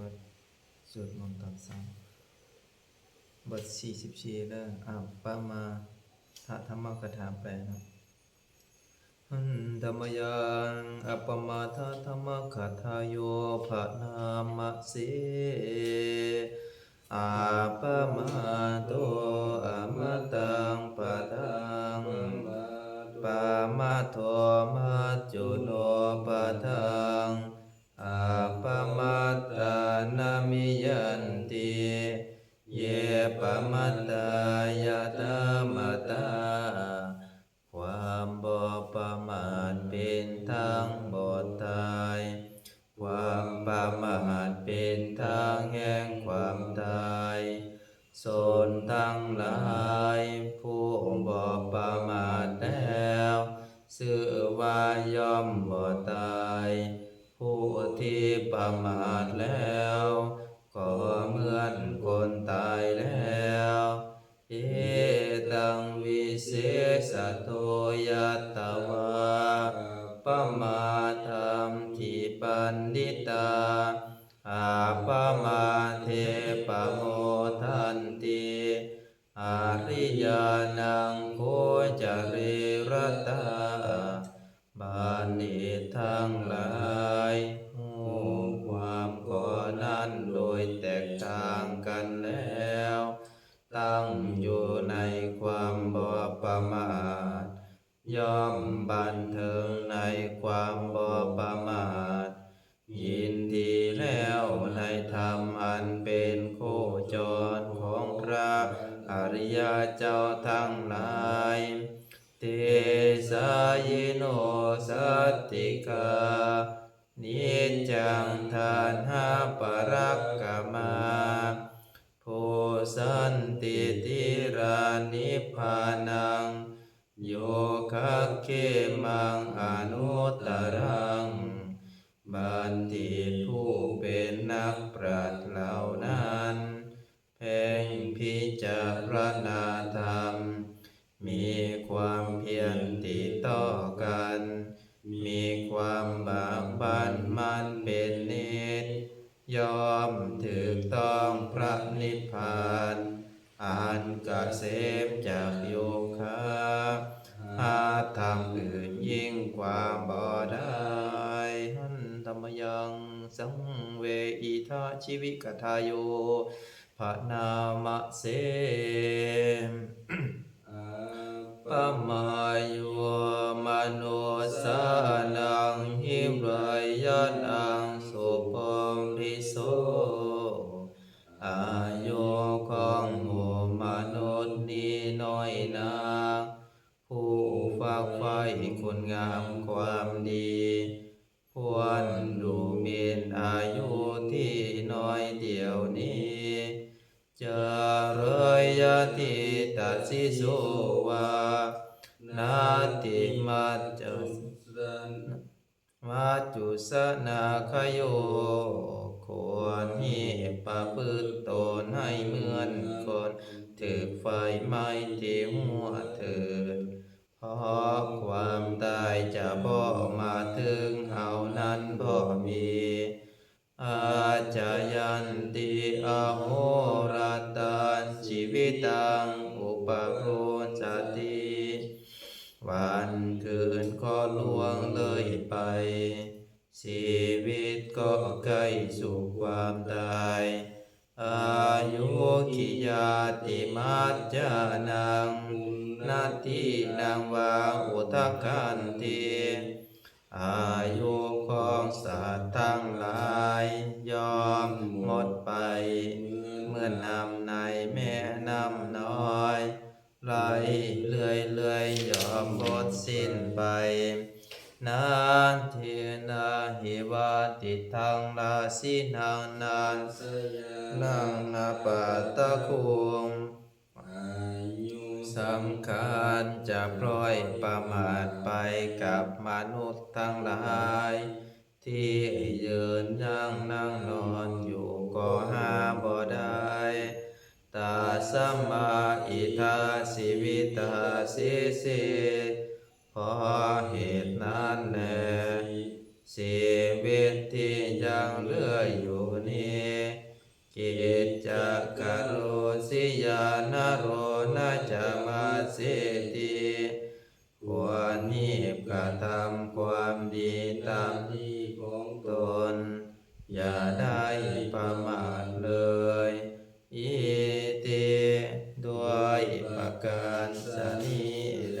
วดสวดมนต์ตอนเช้าบทสี่สิบสี่เรื่องอ่าปามาทะธรรมกถาแปลนะหันธรรมยังอัปปมาทะธรรมคทาโยภะนามะเสอาปมาโตอมตังปะทังปามาโทมัจจุโนปะทัง ปมัตตานามิยันติ เยปมัตตายะตามตา จาริรตา จจังทานหาปรักกามาโพสันติติรานิพพานัง โยคะเกมังอนุตตรัง บันทิผู้เป็นนักปราชญ์เหล่านั้น เพ่งพิจารณาธรรม มีความเพียรติดต่อกัน มีความบากบั่นมันเป็นนิดยอมถึกต้องพระนิพพานอันกเกษมจากโยคะหาธรรมอื่นยิ่งกว่าบ่ได้หันธรรมยังสังเวอิทาชีวิกทายโยภนามะเส โยควรหีประพฤติตนให้เหมือนคนถือไฟไหม้ที่หัวเถิดเพราะความตายจะบ่มาถึงเฮานั้นบ่มีอาจายันติอโหราตันชีวิตังอุปโรจติวันคืนก็ล่วงเลยไป ชีวิต ก็ใกล้สู่ความตาย อายุกิยาติมัจจานังนาทีนางวาอุทกันติอายุของสัตว์ทั้งหลายยอมหมดไป เมื่อนำในแม่น้ำน้อยไหลเลื่อยเลื่อยยอมหมดสิ้นไป นาทีนาหิวาติทังลาสินังนานนังนาปาตะคุงสำคัญจะปล่อยประมาทไปกับมนุษย์ทั้งหลาย ที่ยืนนั่งนั่งนอนอยู่ก็หาบ่ได้ตาสัมมาอิทาสิวิตาสิสิ เพราะเหตุนั้นแลชีวิตที่ยังเหลืออยู่นี้กิจจกโรสิยานโรนาจะมาเสติควรนีบกระทำความดีตามที่ของตน อย่าได้ประมาทเลยอิติด้วยประการสนี้แล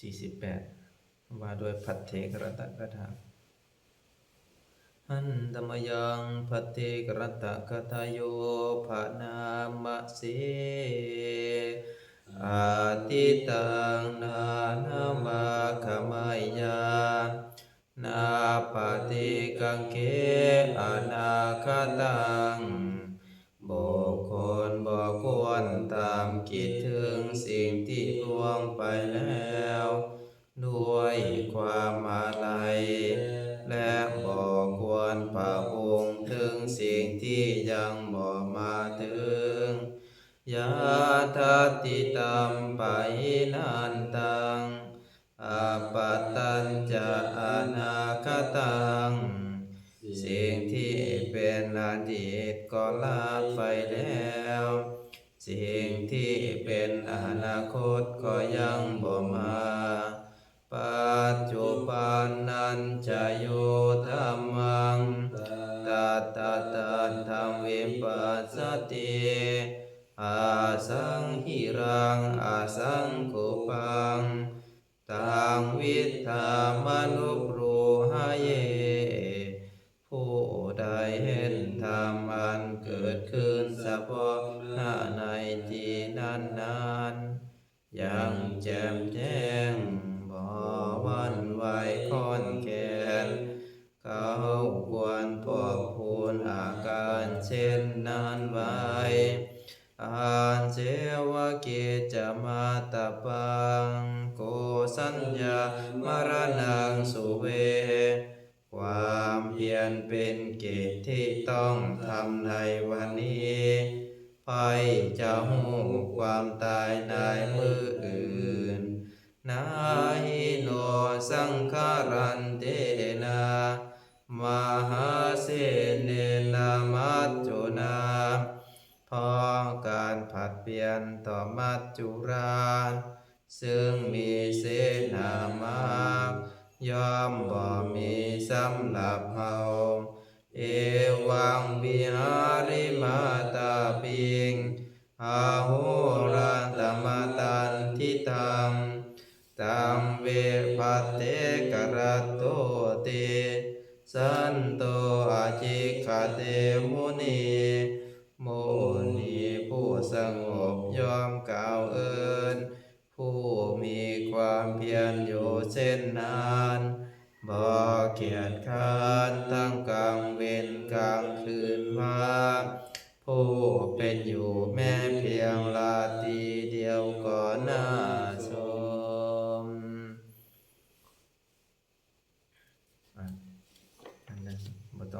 สี่สิบแปดาด้วยพัทเทกรตะกถาหันธรรมยังพัทเทกรตะกทาโยภานามะเสอาติตังนานามาขมายานาปฏิกังเกอนาคตัง ลาไปแล้ว สิ่งที่เป็นอนาคตก็ยังบ่มา ปัจจุบันนั้นจะโยธรรมังตัตตตันธรรมวิปัสสติอาสังหิรังอาสังคุปัง ตังวิธามนุปรูหเย พาะหน้าในที่นั้นนั้นๆยังแจ่มแจ้งบ่วันไหวคอนแกนเขาควรพอกพูนอาการเช่นนั้นไว้อาเจวะเกจมาตะปังโกสัญญามรณังสุเว ความเพียรเป็นกิจที่ต้องทำในวันนี้ภัยจะหูความตายในมืออื่น นาหิโนสังขารันเตนะมหาเสเนนามัจจุนาเพราะการผัดเปลี่ยนต่อมัจจุราชซึ่งมีเสนามาก ย่อมบ่มีสำหรับเฮาเอวังวิหาริมาตาปิงอาหู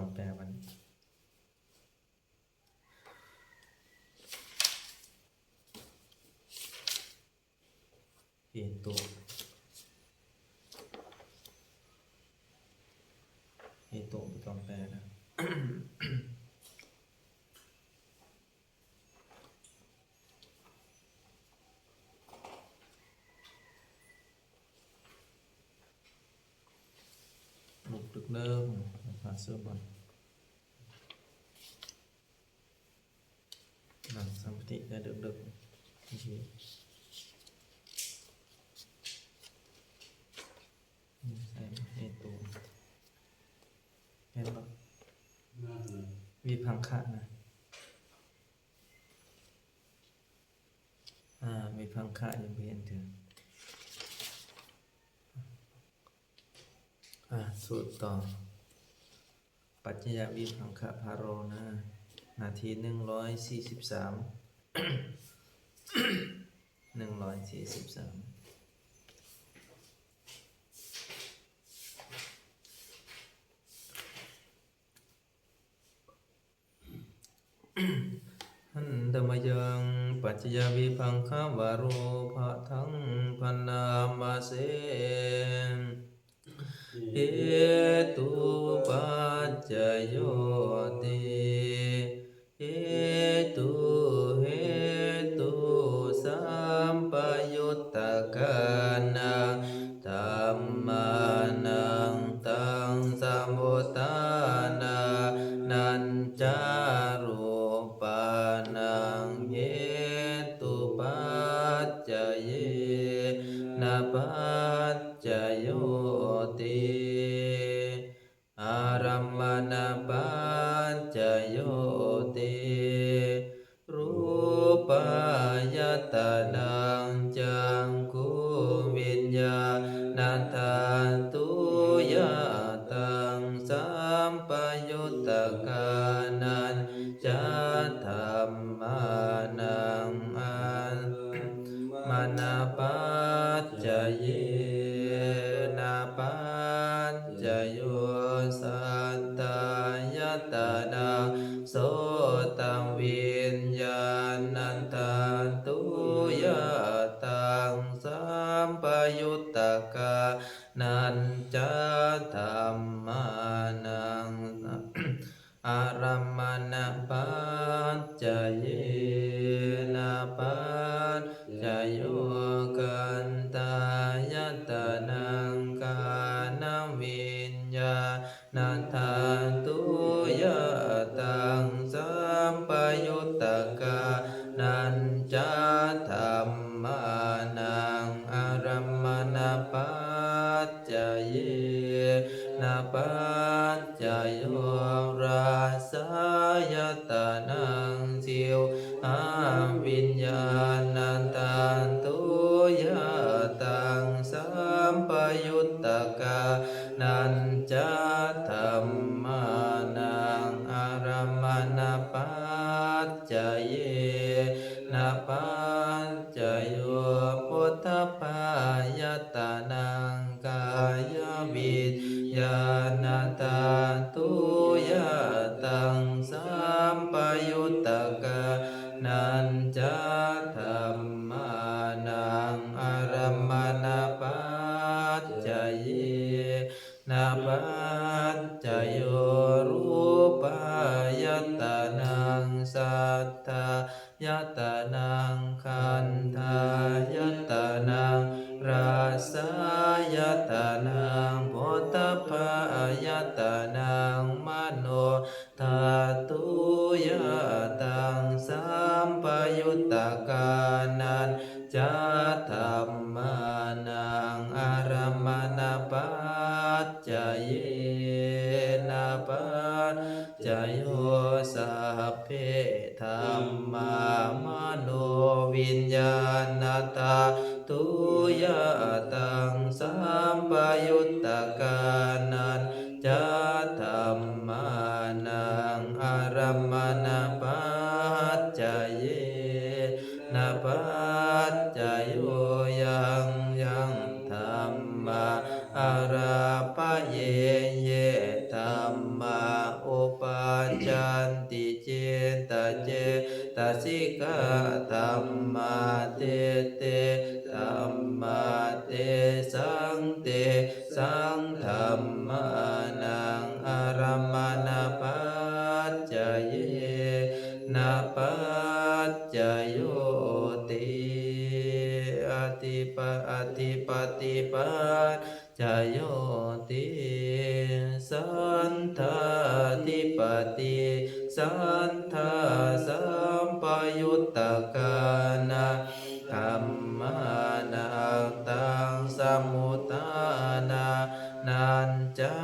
องแปลมันเหตุเหตุบ่ต้องแปลนะบุกตึกเริ่ม ผ่านเสื้อบอลหนังสัมปติได้ดึกดึกๆทีใส่ในตัวเห็นปะมีพังคะนะอ่ามีพังคะยังไม่เห็นเถึงอ่าสูตรต่อ ปัจจยวิพังคะพาโรนะนาทีหนึ่งร้อยสี่สิบสามหนึ่งร้อยสี่สิบสามหันธรรมยังปัจจยวิพังคาวารูปะทั้งพนามาเสเห ณ ยุตตกานันจะธรรมานังอารมณปัจจเยนะปัจจโยสัพเพธรรมามโนวิญญาณตาตุยตัง ตเจตสิกาธรรมาเตเตธัมมาเตสังเตสังธรรมานังอารัมมณปัจจเยนะปัจจโยติอติปะอติปติปัจจโยติสันทาติปติสันทาสัมปยุตตะกานาธรรมานาตังสมุตานานันจา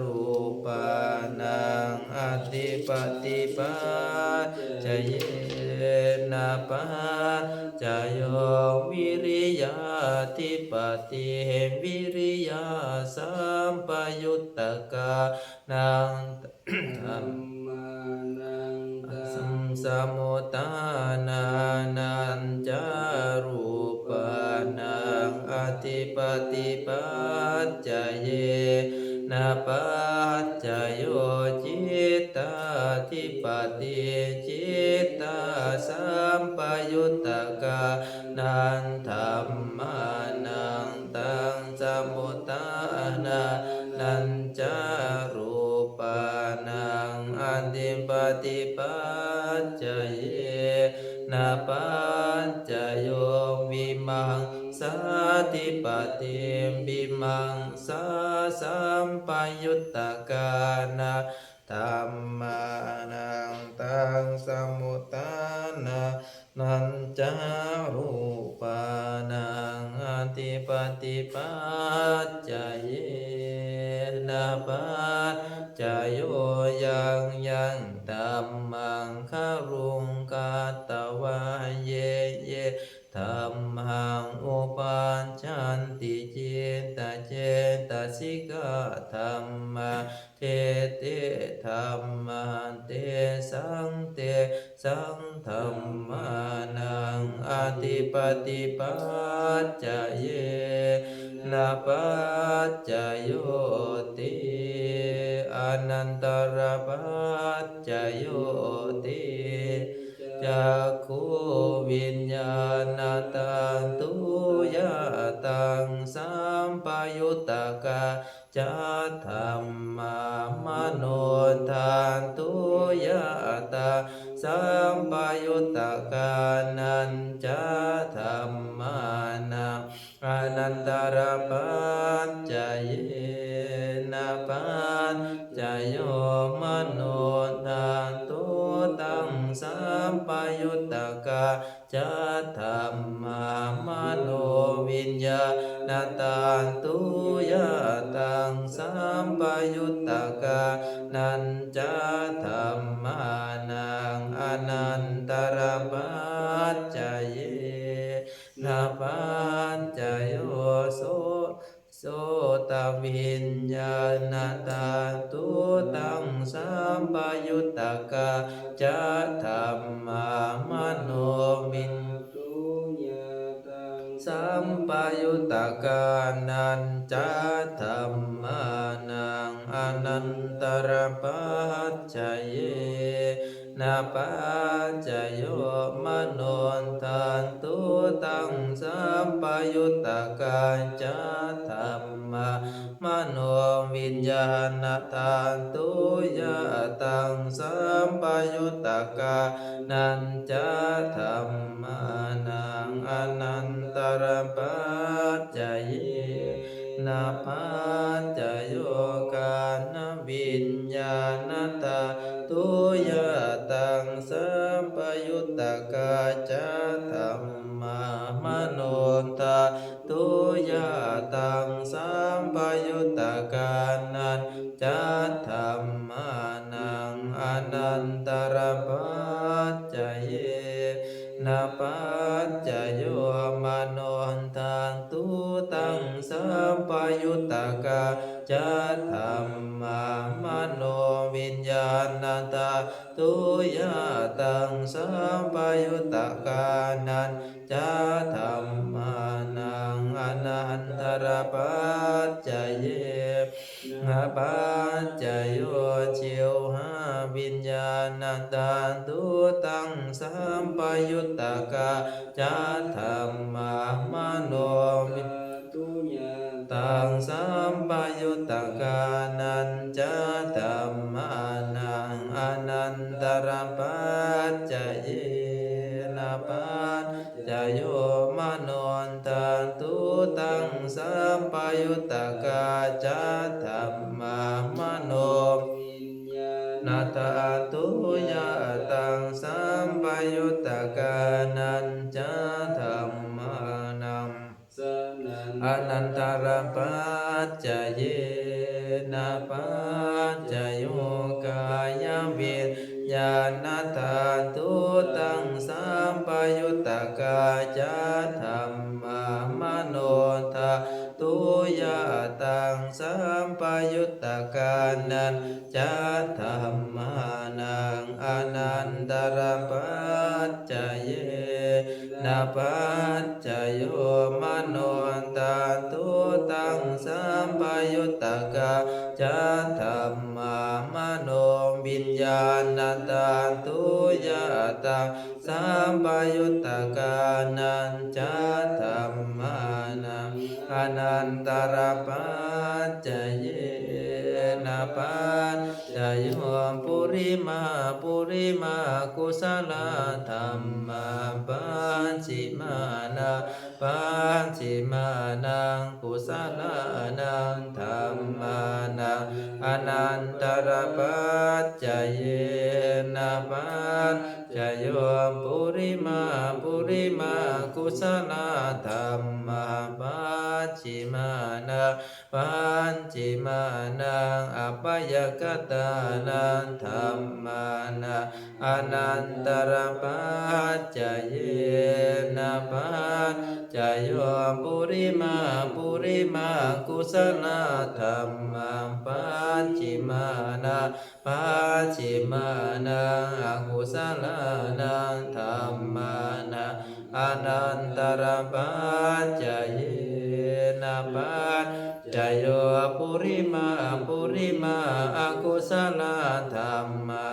รูปานังอธิปติปัจจเยนะปัจจโยวิริยาธิปติเหวิริยาสัมปยุตตะกานังธรรม สัมมุตานานันจารูปานังอธิปติปัจจเยนะปัจจโยจิตตาธิปติจิตตาสัมปยุตตะกานันธรรมานังตังสมุตานานันจารูปานังอันติปฏิปัจ จเยนาปัจจโยวิมังสาธิปติบิมังสาสัมปยุตตะกานาธรรมานังตังสมุตานานันจารูปานังอันติปฏิปั ธรรมังอุปัญชันติเจตเจตสิกะธรรมะเทเตธรรมะเตสังเตสังธรรมานังอธิปติปัจจเยนะปัจจโยติอนันตรปัจจโยติ จักขุวิญญาณตังตุยะตังสัมปยุตตะกาจัตธรรมามโนทันตุยะตังสัมปยุตตกานันจะธรรมานาอนันตรปัจจเยนะปั มปยุตตะกาจัตธรรมามโนวิญญาณตันตุยะตังสัมปยุตตะกานันจะธรรมานังอนันตรปัจจเยนะปัจจโยโสโสตวิญญาณตาตุตัง สัมปยุตตะกาจะธรรมามโนวินตุยะตังสัมปยุตตะกานันจะธรรมานังอนันตรปัจจเยนะปัจจโยมโนทันตุตังสัมปยุตตะกาจะธรรมามโนวิญญาณทันตุยะตังสัมปยุตตะกานันจะธรรมานังอนันตรปัจจเยนะปัจจโยกานวิญญาณตาตุยะตังสัมปยุตตะกาจะธรรมามโนตาตุยะตังสัมปยุตตะกานันจะธรรมานังอนันตรปัจจเยนาปัจจโยมโนทันตุตังสัมปยุตตะกาจะธรรมามโนวิญญาณตาตุยะตังสัมปยุตตะกานัน จธรรมานังอนันตรปัจจเยนาปัจจโยชิวหาวิญญาณตันตุตังสัมปยุตตะกาจัตธรรมา กาจะธรรมามโนทาตุยะตังสัมปยุตตะกานันจะธรรมานังอนันตรปัจจเยนาปัจจโยมโนตันตุตังสัมปยุตตะกาจธรรมาม วิญญาณตังตุยะตังสัมปยุตตกานันจะธรรมานังอนันตรปัจเจนะปัจจโยปุริมาปุริมากุศลธรรมาปัญจิมานาปัญจิมานังกุศลนังธรรมานังอนันตรปัจจเยนะปัจจโยปุริมาปุริมากุศลธรรมาปัญจิมานาปัญจิมานังอปัยกตานังธรรมานาอนันตรปัจจเยนะปัจจโยปุริมาปุริมากุศลธรรมาปัจิมานาปัจิมานังอกุศลนังธรรมานาอนันตรปัจจเยนะปัจจโยปุริมาปุริมากุศลานันธรรมานาอนันตรปัจจเยนะปัจ จโยปุริมาปุริมาอปยกตาธรรมา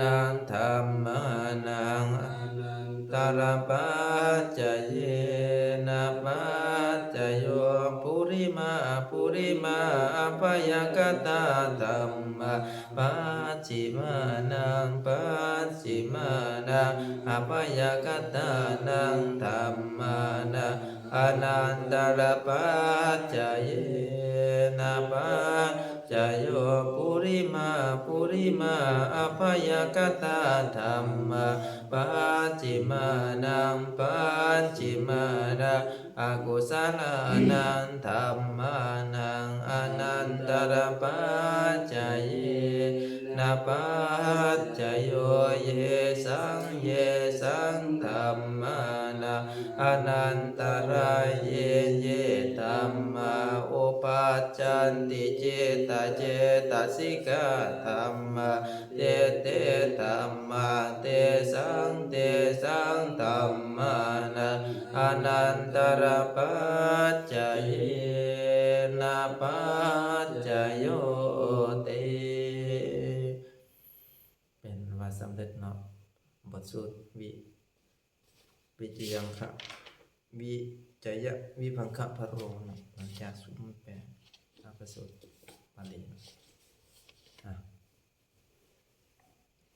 นันางธรรมนังอนันตรปัจจเยนะปัจจโยปุริมาปุริมาอภยกตาธรรมปัจจิมานังปัจจิมานังอภยกตานังธรรมนังอนันตรปัจจเยนะปัจ จโยปุริมาปุริมาอภยกตาธรรมะปัจจิมานังปัจจิมานังอากุศลานังธรรมานังอนันตรปัจจเยนะปัจจโยเยสังเยสังธรรมานังอนันตรายเยเยธรรมาอุ ปัจจันติเจตเจตสิกาธรรมเตเตธรรมเตสังเตสังธรรมานะอนันตรปัจจเยนะปัจจโยติเป็นว่าสำเร็จเนาะบทสุดวิวิจยังคะวิจยะวิพังคะพะโรนะหลังจากสุม сьогодні.